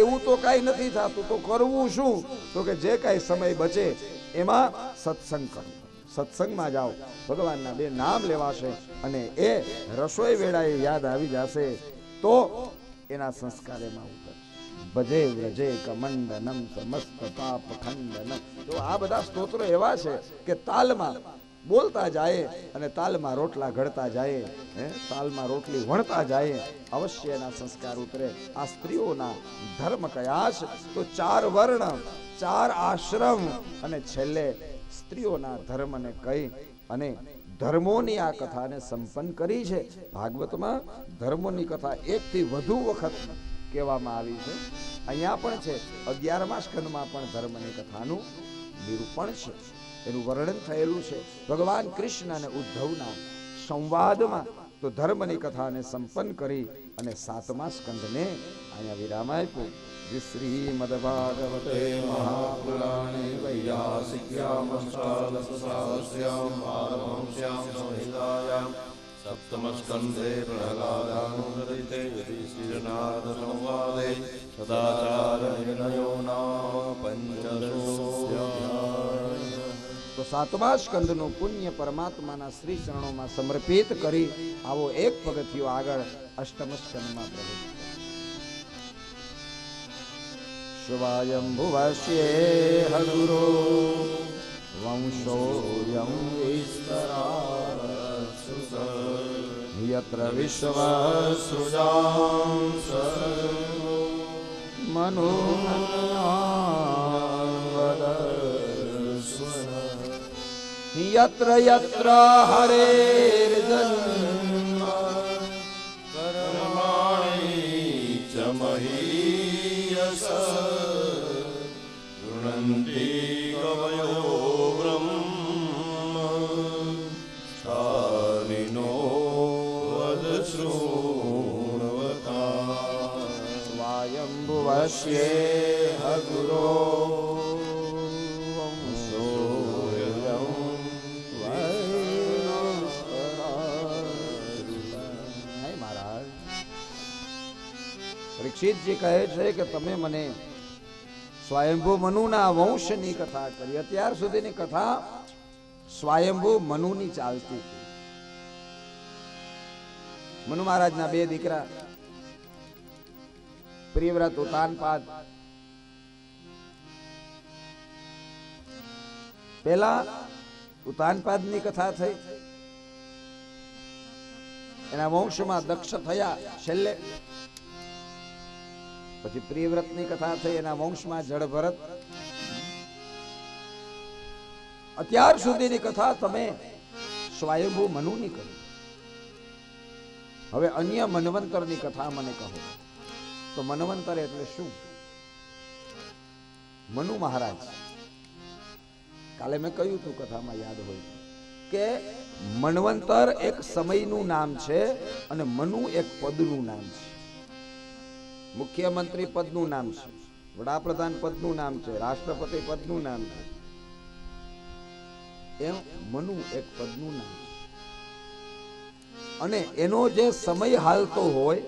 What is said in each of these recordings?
એવું તો કાંઈ નથી થતું. તો કરવું શું? તો કે જે કાંઈ સમય બચે એમાં સત્સંગ કરો. સત્સંગમાં જાઓ. ભગવાનના બે નામ લેવાશે અને એ રસોઈ વેળાએ યાદ આવી જશે તો એના સંસ્કાર એમાં ઉતરશે. ભજે વ્રજે કમંડનમ સમસ્ત પાપ ખંડનમ. તો આ બધા સ્તોત્રો એવા છે કે તાલમાં બોલતા જાય અને તાલમાં રોટલા ઘડતા જાય, હે? તાલમાં રોટલી વણતા જાય, અવશ્ય એના સંસ્કાર ઉતરે. આ સ્ત્રીઓના ધર્મ કયા છે તો ચાર વર્ણ, ચાર આશ્રમ અને છેલ્લે સ્ત્રીઓના ધર્મને કહી અને ધર્મોની આ કથાને સંપન્ન કરી છે. ભાગવતમાં ધર્મોની કથા એકથી વધુ વખત કહેવામાં આવી છે. અહીંયા પણ છે, અગિયારમા સ્કંદમાં પણ ધર્મની કથાનું નિરૂપણ છે. એનું વર્ણન થયેલું છે. ભગવાન કૃષ્ણ અને ઉદ્ધવના સંવાદમાં તો ધર્મની કથાને સંપન્ન કરી અને સાતમા સ્કંદને અહીંયા વિરામ આપ્યું. શ્રીમદભાગવતે મહાપુરાણે વૈયાસિક્યામ સપ્તમસ્કંધે પ્રહલાદાનુસરિતે સંવાદે સદાચાર વિનયો નામ પંચદશો સાતમા સ્કંદનું પુણ્ય પરમાત્માના શ્રી ચરણોમાં સમર્પિત કરી આવો એક પગથિયો આગળ અષ્ટમ સ્કંદમાં પ્રવેશ શુભાયંભુવશ્યે હનુરો વંશોયં યત્ર વિશ્વસૃજાં મનુ યત્ર યત્ર હરેર જન્મ કર્માણી ચ મહીયસ ગૃણંતી કવયો બ્રહ્મ સ્વાયંભુવશ્યે હગુરો પરીક્ષિતજી કહે છે કે તમે મને સ્વયંભુ મનુના વંશની કથા કરી. અત્યાર સુધીની કથા સ્વયંભુ મનુની ચાલતી હતી. મનુ મહારાજના બે દીકરા, પ્રિયવ્રત ઉતાનપાદ. પેલા ઉતાનપાદની કથા થઈ. એના વંશમાં દક્ષ થયા. છેલ્લે પછી પ્રિયવ્રતની કથા થઈ, એના વંશમાં જળભરત. અત્યાર સુધીની કથા તમે સ્વયંભૂ મનુની કરી. હવે અન્ય મનવંતરની કથા મને કહો. તો મનવંતર એટલે શું? મનુ મહારાજ, કાલે મેં કહ્યું તું કથામાં યાદ હોય કે મનવંતર એક સમયનું નામ છે અને મનુ એક પદનું નામ છે. મુખ્યમંત્રી પદનું નામ છે, વડાપ્રધાન પદનું નામ છે, રાષ્ટ્રપતિ પદનું નામ છે. એમ મનુ એક પદનું નામ છે. અને એનો જે સમય હાલતો હોય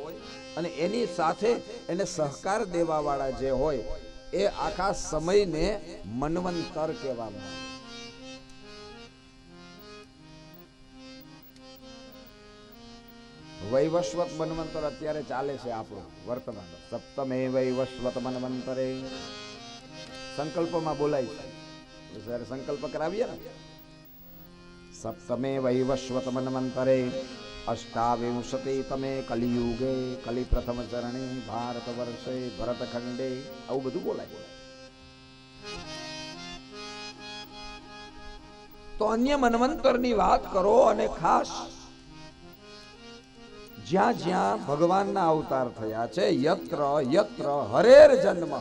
અને એની સાથે એને સહકાર દેવા વાળા જે હોય, એ આખા સમયને મનવંતર કહેવામાં આવે વૈવસ્વત મનવંતર અત્યારે ચાલે છે આપણું વર્તમાન. સપ્તમે વૈવસ્વત મનવંતરે. સંકલ્પમાં બોલાય છે. જ્યારે સંકલ્પ કરાવીએ ને, સપ્તમે વૈવસ્વત મનવંતરે. અષ્ટાવિંશતિ તમે કલિયુગે કલિ પ્રથમ ચરણે ભારત વર્ષે ભરતખંડે આવું બધું બોલાય. તો અન્ય મન્વંતરની વાત કરો અને ખાસ જ્યાં જ્યાં ભગવાનના અવતાર થયા છે, યત્ર યત્ર, હરેર જન્મ.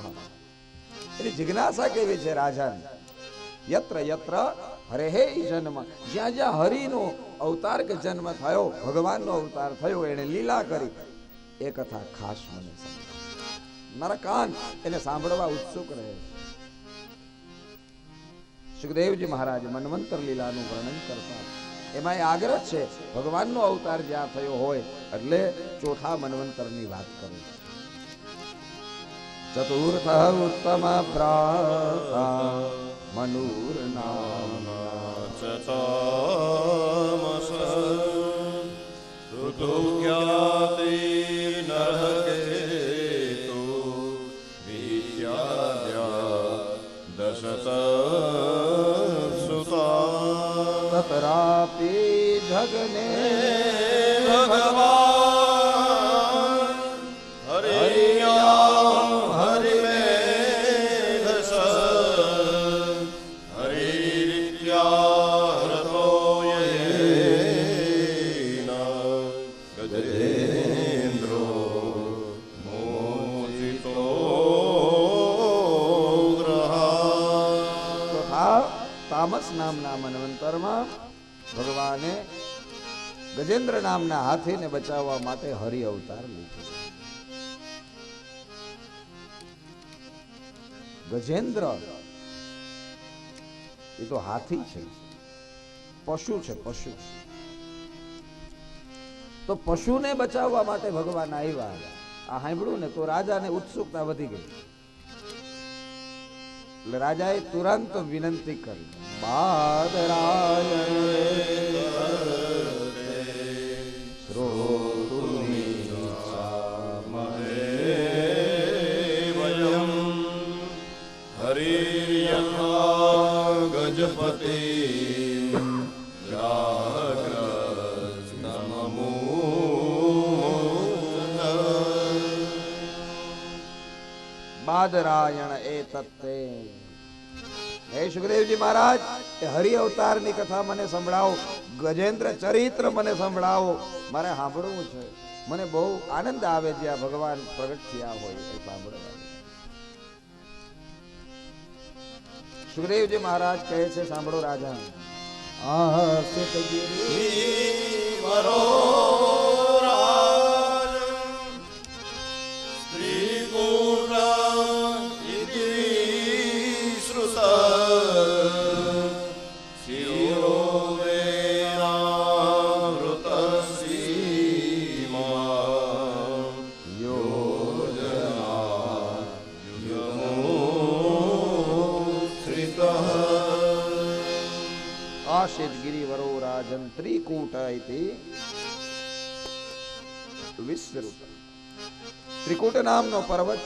એની જિજ્ઞાસા કેવી છે રાજા યત્ર યત્ર હરે હે જન્મ. જ્યાં જ્યાં હરિનો અવતાર કે જન્મ થયો, ભગવાનનો અવતાર થયો એને લીલા કરી. એ કથા ખાસ મને મારા કાન એને સાંભળવા ઉત્સુક રહે છે. સુખદેવજી મહારાજ મન્વંતર લીલાનું વર્ણન કરતા. એમાં આગ્રહ છે, ભગવાનનો અવતાર જ્યાં થયો હોય એટલે ચોથા મન્વંતરની વાત કરું ચતુર્થ ઉત્તમ પ્રાતા મનુર નામ. ચતામસ ઋતુજ્ઞાતિર્નરકેતુ વિદ્યાદ્યા દશત સુતા તતરાપી જગને મનવંતરમાં ભગવાને ગજેન્દ્ર નામના હાથીને બચાવવા માટે હરિ અવતાર લીધો. ગજેન્દ્ર એ તો હાથી છે. પશુ છે, પશુ. તો પશુને બચાવવા માટે ભગવાન આવ્યા. આ સાંભળ્યું ને તો રાજાને ઉત્સુકતા વધી ગઈ. એટલે રાજાએ તુરંત વિનંતી કરી. હરિયથા ગજપતિ બાદરાયણ એ તત્તે હે સુખદેવજી મહારાજ, એ હરિ અવતારની કથા મને સંભળાવો, ગજેન્દ્ર ચરિત્ર મને સંભળાવો. મારે સાંભળવું છે. મને બહુ આનંદ આવે છે આ ભગવાન પ્રગટ થયા હોય એ સાંભળવા. સુખદેવજી મહારાજ કહે છે, સાંભળો રાજા. આસિત ગિરી આશિત વિસ્તૃત. ત્રિકૂટ નામનો પર્વત.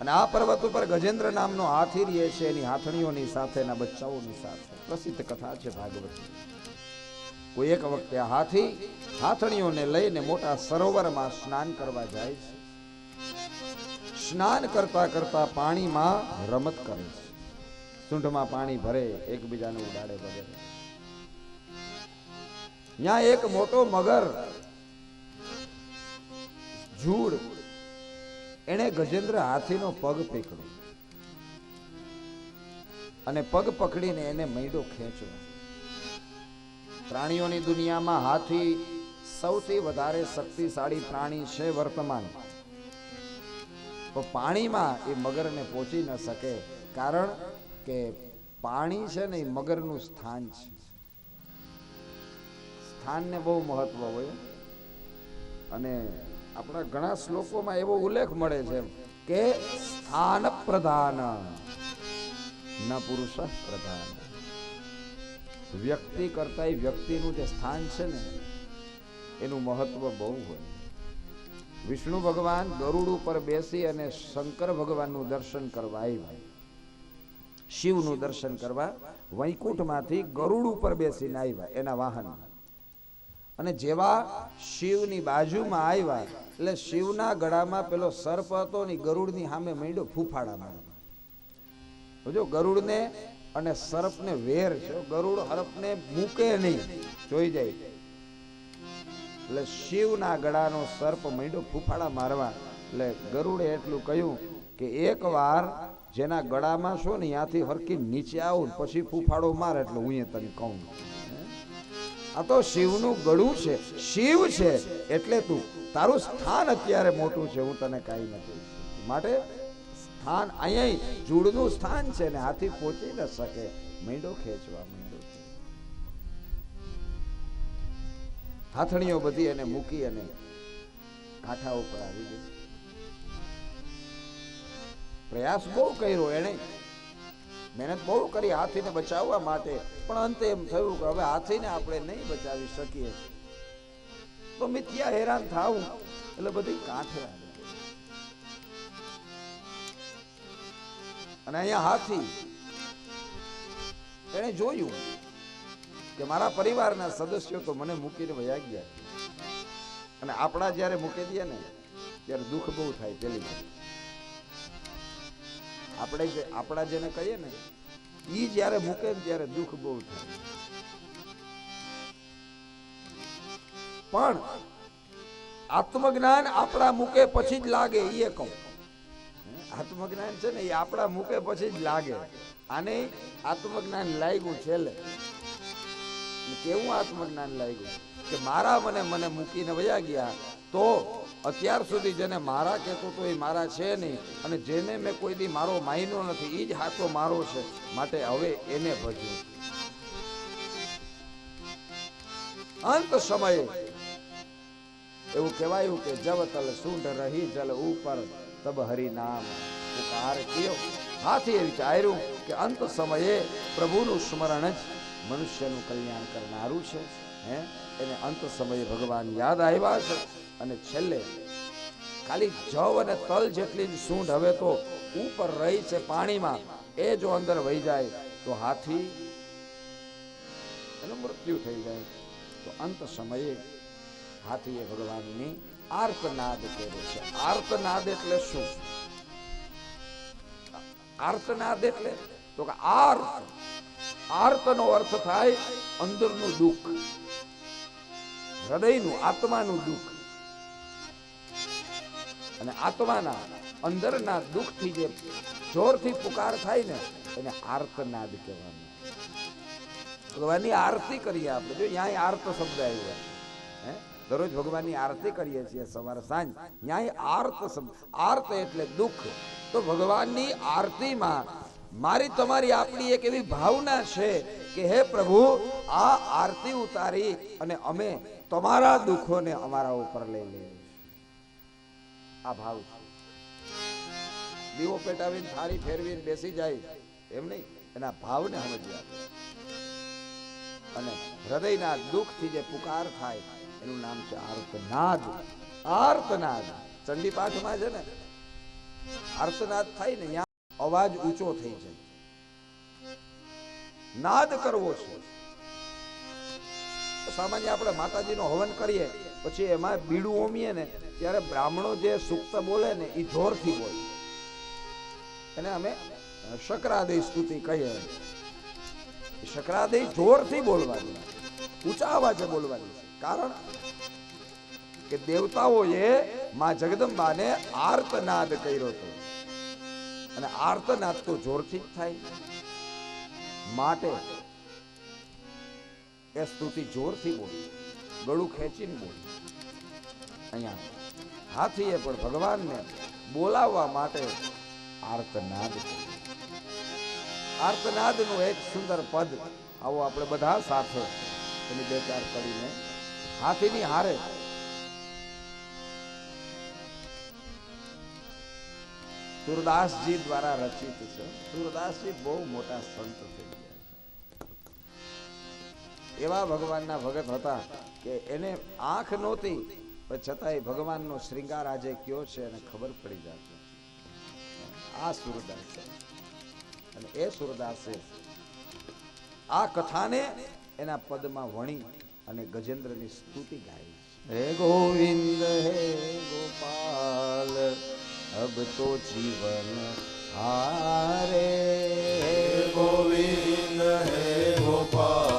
અને આ પર્વત ઉપર ગજેન્દ્ર નામનો હાથી છે. એની હાથણીઓની સાથે એના બચ્ચાઓની સાથે. પ્રસિદ્ધ કથા છે ભાગવત કોઈ એક વખતે હાથી હાથણીઓને લઈને મોટા સરોવરમાં સ્નાન કરવા જાય છે. સ્નાન કરતા કરતા પાણીમાં રમત કરે છે. સૂંઢમાં પાણી ભરે, એકબીજાને ઉડાડે વગેરે. ત્યાં એક મોટો મગર. જૂડ. એણે ગજેન્દ્ર હાથીનો પગ પકડ્યો અને પગ પકડીને એને મૈડો ખેંચ્યો. પ્રાણીઓની દુનિયામાં હાથી સૌથી વધારે શક્તિશાળી પ્રાણી છે વર્તમાન. તો પાણીમાં એ મગરને પહોંચી ન શકે કારણ કે પાણી છે ને એ મગરનું સ્થાન છે. સ્થાનને બહુ મહત્વ હોય. અને આપણા ઘણા શ્લોકોમાં એવો ઉલ્લેખ મળે છે કે સ્થાન પ્રધાન, ન પુરુષ પ્રધાન. વ્યક્તિ કરતા વ્યક્તિનું જે સ્થાન છે ને, એનું મહત્વ બહુ હોય. વિષ્ણુ ભગવાન ગરુડ ઉપર બેસી અને શંકર ભગવાનનું દર્શન કરવા આવ્યા. શિવનું દર્શન કરવા વૈકુંઠમાંથી ગરુડ ઉપર બેસીને આવ્યા એના વાહનમાં. અને જેવા શિવની બાજુમાં આવ્યા, એટલે શિવના ગળામાં પેલો સર્પ હતો ને ગરુડની સામે માંડ્યો ફૂફાડા મારવા જો ગરુડને અને સર્પને વેર છે ગરુડ હરપને મૂકે નહીં, જોઈ જાય. એટલે શિવના ગળાનો સર્પ માંડ્યો ફૂફાડા મારવા, એટલે ગરુડે એટલું કહ્યું કે એકવાર જેના ગળામાં છો ને ત્યાંથી હરકી નીચે આવું પછી ફૂફાડો માર એટલે હું એ તને કહું. આ તો શિવનું ગળું છે. શિવ છે એટલે તું. તારું સ્થાન અત્યારે મોટું છે, હું તને કાંઈ નથી માટે સ્થાન અહીંયા જૂડનું સ્થાન છે ને હાથી પહોંચી ન શકે. મીંડો ખેંચવા મીંડો હાથણીઓ બધી એને મૂકી અને કાંઠા ઉપર આવી ગઈ. પ્રયાસ બહુ કર્યો એણે. મહેનત બહુ કરી હાથીને બચાવવા માટે, પણ અંતે એમ થયું કે હવે હાથીને આપણે નહીં બચાવી શકીએ. તો મિથ્યા હેરાન થાવું એટલે બધી કાંઠે અને અહીંયા હાથી એને જોયું કે મારા પરિવારના સદસ્યો તો મને મૂકીને વયા ગયા અને આપણા જ્યારે મૂકી દઈએ ને, ત્યારે દુઃખ બહુ થાય પેલી આપણે જે આપણા જેને કહીએ ને, ઈ જ્યારે મૂકે ત્યારે દુઃખ બહુ થાય. પણ આત્મજ્ઞાન આપણા મૂકે પછી જ લાગે એ કહું. આત્મજ્ઞાન છે ને એ આપણા મૂકે પછી જ લાગે. આને આત્મજ્ઞાન લાગ્યું છેલ્લે. કેવું આત્મજ્ઞાન લાગ્યું? કે મારા મને મને મૂકીને વયા ગયા, તો અત્યાર સુધી જેને મારા કહેતો તો એ મારા છે નહીં. અને જેને મેં કોઈ દી મારો માયનો નથી એ જ હાથો મારો છે. માટે હવે એને ભજવું. અંત સમયે એવું કહેવાયું કે જબ તલ સૂંઢ રહી જલ ઉપર, તબ હરિ નામ પુકાર કયો. હાથી વિચાર્યું કે અંત સમયે પ્રભુનું સ્મરણ જ મનુષ્યનું કલ્યાણ કરનારું છે, હે? એને અંત સમયે ભગવાન યાદ આવ્યા છે. અને છેલ્લે ખાલી જવ અને તલ જેટલી જ સૂંઢ હવે તો ઉપર રહી છે પાણીમાં, એ જો અંદર વહી જાય તો હાથી એનું મૃત્યુ થઈ જાય. તો અંત સમયે હાથીએ ભગવાનની આર્તનાદ કર્યો છે. આર્તનાદ એટલે શું? આર્તનાદ એટલે તો કે આર્ત. આર્તનો અર્થ થાય અંદરનું દુઃખ, હૃદયનું, આત્માનું દુઃખ. અને આત્માના અંદરના દુઃખથી જે જોરથી પુકાર થાય ને, એને આર્તનાદ કહેવાનું. ભગવાનની આરતી કરીએ આપણે. જો ત્યાં આર્ત શબ્દ આવ્યો. હે? દરરોજ ભગવાનની આરતી કરીએ છીએ સવારે સાંજ. ત્યાં આર્ત આર્ત એટલે દુઃખ. તો ભગવાનની આરતીમાં મારી તમારી આપણી એક એવી ભાવના છે કે, હે પ્રભુ, આ આરતી ઉતારી અને અમે તમારા દુઃખોને અમારા ઉપર લઈ લઈએ. આ ભાવ છે. દીવો પેટાવીને થાળી ફેરવીને બેસી જાય એમ નહીં, એના ભાવને સમજવા અને હૃદયના દુઃખથી જે પુકાર થાય, એનું નામ છે આર્તનાદ. આર્તનાદ. ચંડી પાઠમાં છે ને, આર્તનાદ થાય ને, ત્યાં અવાજ ઊંચો થઈ જાય. નાદ કરવો છે. સામાન્ય આપણે માતાજીનો હવન કરીએ પછી એમાં બીડું ઓમીએ ને, ત્યારે બ્રાહ્મણો જે સુક્ત બોલે ને એ જોરથી બોલે. એને અમે શકરાદય સ્તુતિ કહીએ. શકરાદય જોરથી બોલવાની. ઊંચા અવાજે બોલવાની. કારણ કે દેવતાઓએ માં જગદંબાને આર્તનાદ કર્યો હતો. અને આર્તનાદ તો જોરથી જ થાય. માટે એ સ્તુતિ જોરથી બોલી. ગળું ખેંચીને બોલી. અહીંયા હાથીએ પણ ભગવાનને બોલાવવા માટે આર્તનાદ આર્તનાદ આર્તનાદનું એક સુંદર પદ આવો આપણે બધા સાથે એની બે ચાર કરીને હાથીની હારે સુરદાસજી દ્વારા રચિત છે. સુરદાસજી બહુ મોટા સંત એવા ભગવાનના ભગત હતા કે એને આંખ નહોતી પણ છતાંય ભગવાનનો શ્રૃંગાર આજે કયો છે એને ખબર પડી જશે આ સુરદાસ અને એ સુરદાસે આ કથાને એના પદમાં વણી અને ગજેન્દ્રની સ્તુતિ ગાઈ. હે ગોવિંદ હે ગોપાલ અબ તો જીવન હારે. હે ગોવિંદ હે ગોપાલ.